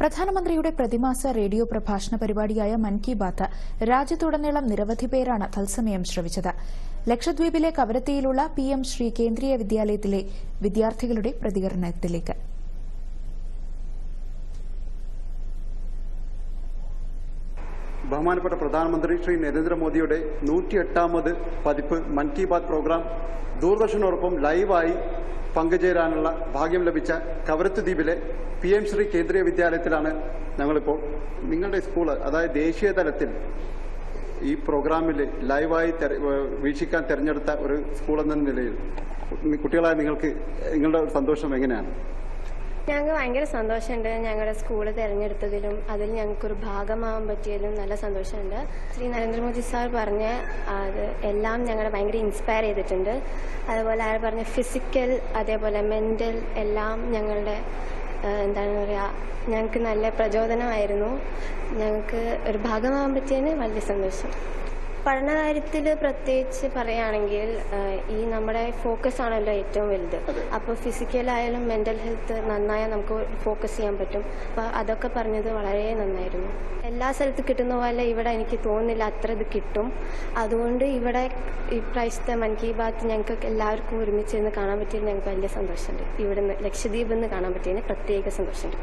പ്രധാനമന്ത്രിയുടെ പ്രതിമാസ റേഡിയോ പ്രഭാഷണ പരിപാടിയായ മൻ കി ബാത്ത് രാജ്യത്തുടനീളം നിരവധി പേരാണ് തത്സമയം ശ്രവിച്ചത്. ലക്ഷദ്വീപിലെ കവരത്തിയിലുള്ള പി എം ശ്രീ കേന്ദ്രീയ വിദ്യാലയത്തിലെ വിദ്യാർത്ഥികളുടെ പ്രതികരണത്തിലേക്ക്. ബഹുമാനപ്പെട്ട പ്രധാനമന്ത്രി ശ്രീ നരേന്ദ്രമോദിയുടെ നൂറ്റിയെട്ടാമത് പതിപ്പ് മൻ കി ബാത് പ്രോഗ്രാം ദൂരദർശനോടൊപ്പം ലൈവായി പങ്കുചേരാനുള്ള ഭാഗ്യം ലഭിച്ച കവരത്ത് ദ്വീപിലെ പി എം ശ്രീ കേന്ദ്രീയ വിദ്യാലയത്തിലാണ് ഞങ്ങളിപ്പോൾ നിങ്ങളുടെ സ്കൂൾ അതായത് ദേശീയ തലത്തിൽ ഈ പ്രോഗ്രാമിൽ ലൈവായി വീക്ഷിക്കാൻ തിരഞ്ഞെടുത്ത ഒരു സ്കൂൾ എന്ന നിലയിൽ കുട്ടികളായ നിങ്ങൾക്ക് നിങ്ങളുടെ സന്തോഷം എങ്ങനെയാണ്? ഞങ്ങൾക്ക് ഭയങ്കര സന്തോഷമുണ്ട് ഞങ്ങളുടെ സ്കൂൾ തിരഞ്ഞെടുത്തതിലും അതിൽ ഞങ്ങൾക്കൊരു ഭാഗമാവാൻ പറ്റിയതിലും നല്ല സന്തോഷമുണ്ട്. ശ്രീ നരേന്ദ്രമോദി സാർ പറഞ്ഞ അത് എല്ലാം ഞങ്ങളെ ഭയങ്കര ഇൻസ്പയർ ചെയ്തിട്ടുണ്ട്. അതുപോലെ അയാൾ പറഞ്ഞ ഫിസിക്കൽ അതേപോലെ മെന്റൽ എല്ലാം ഞങ്ങളുടെ എന്താണ് പറയുക ഞങ്ങൾക്ക് നല്ല പ്രചോദനമായിരുന്നു. ഞങ്ങൾക്ക് ഒരു ഭാഗമാവാൻ പറ്റിയതിന് വലിയ സന്തോഷം. പഠനകാര്യത്തിൽ പ്രത്യേകിച്ച് പറയുകയാണെങ്കിൽ ഈ നമ്മുടെ ഫോക്കസ് ആണല്ലോ ഏറ്റവും വലുത്. അപ്പോൾ ഫിസിക്കലായാലും മെന്റൽ ഹെൽത്ത് നന്നായാൽ നമുക്ക് ഫോക്കസ് ചെയ്യാൻ പറ്റും. അപ്പോൾ അതൊക്കെ പറഞ്ഞത് വളരെ നന്നായിരുന്നു. എല്ലാ സ്ഥലത്ത് കിട്ടുന്ന പോലെ ഇവിടെ എനിക്ക് തോന്നുന്നില്ല അത്ര ഇത് കിട്ടും. അതുകൊണ്ട് ഇവിടെ ഈ പ്രാവശ്യത്തെ മൻ കി ബാത്ത് ഞങ്ങൾക്ക് എല്ലാവർക്കും ഒരുമിച്ച് നിന്ന് കാണാൻ പറ്റിയത് ഞങ്ങൾക്ക് വലിയ സന്തോഷമുണ്ട്. ഇവിടുന്ന് ലക്ഷദ്വീപിൽ നിന്ന് കാണാൻ പറ്റിയതിന് പ്രത്യേക സന്തോഷമുണ്ട്.